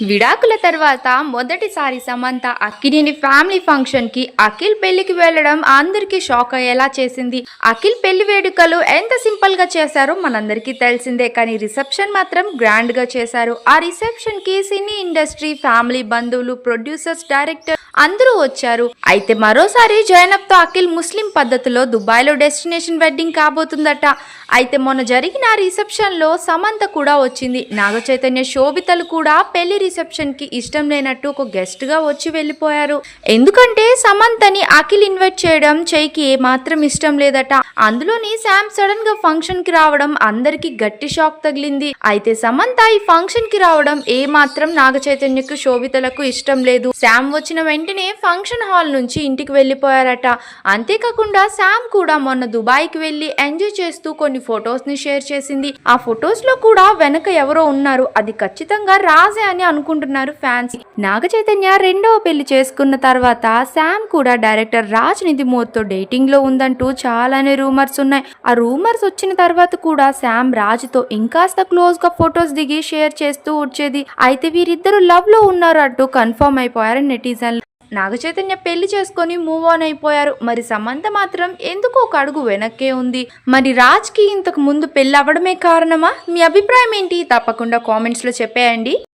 విడాకుల తర్వాత మొదటిసారి సమంత అక్కినేని ఫ్యామిలీ ఫంక్షన్కి అఖిల్ పెళ్ళికి వెళ్ళడం అందరికీ షాక్ అయ్యేలా చేసింది. అఖిల్ పెళ్ళి వేడుకలు ఎంత సింపుల్గా చేశారో మనందరికీ తెలిసిందే కానీ రిసెప్షన్ మాత్రం గ్రాండ్గా చేశారు. ఆ రిసెప్షన్కి సినీ ఇండస్ట్రీ ఫ్యామిలీ బంధువులు ప్రొడ్యూసర్స్ డైరెక్టర్ అందరూ వచ్చారు. అయితే మరోసారి జైనబ్తో అఖిల్ ముస్లిం పద్ధతిలో దుబాయ్లో డెస్టినేషన్ వెడ్డింగ్ కాబోతుందట. అయితే మొన్న జరిగిన రిసెప్షన్లో సమంత కూడా వచ్చింది. నాగ చైతన్య శోభితలు కూడా పెళ్ళి రిసెప్షన్కి ఇష్టం లేనట్టు ఒక గెస్ట్గా వచ్చి వెళ్ళిపోయారు. ఎందుకంటే సమంతని అఖిల్ ఇన్వైట్ చేయడం చైకి ఏమాత్రం ఇష్టం లేదట. అందులోని శామ్ సడన్గా ఫంక్షన్కి రావడం అందరికి గట్టి షాక్ తగిలింది. అయితే సమంత ఈ ఫంక్షన్కి రావడం ఏ మాత్రం నాగ చైతన్యకు శోభితలకు ఇష్టం లేదు. శామ్ వచ్చిన వెంటనే ఫంక్షన్ హాల్ నుంచి ఇంటికి వెళ్ళిపోయారట. అంతేకాకుండా శామ్ కూడా మొన్న దుబాయ్కి వెళ్ళి ఎంజాయ్ చేస్తూ కొన్ని ఫొటోస్ని షేర్ చేసింది. ఆ ఫొటోస్లో కూడా వెనక ఎవరో ఉన్నారు. అది ఖచ్చితంగా రాజే అని అనుకుంటున్నారు ఫ్యాన్స్. నాగ చైతన్య రెండవ పెళ్ళి చేసుకున్న తర్వాత శామ్ కూడా డైరెక్టర్ రాజ్ నిధి తో డేటింగ్లో ఉందంటూ చాలానే రూమర్స్ ఉన్నాయి. ఆ రూమర్స్ వచ్చిన తర్వాత కూడా శామ్ రాజ్తో ఇంకాస్త క్లోజ్గా ఫొటోస్ దిగి షేర్ చేస్తూ వచ్చేది. అయితే వీరిద్దరు లవ్లో ఉన్నారు అంటూ కన్ఫర్మ్ అయిపోయారు నెటిజన్లు. నాగచైతన్య పెళ్ళి చేసుకొని మూవ్ ఆన్ అయిపోయారు. మరి సమంత మాత్రం ఎందుకు ఒక అడుగు వెనక్కే ఉంది. మరి రాజ్కి ఇంతకు ముందు పెళ్ళి అవ్వడమే కారణమా? మీ అభిప్రాయం ఏంటి? తప్పకుండా కామెంట్స్లో చెప్పేయండి.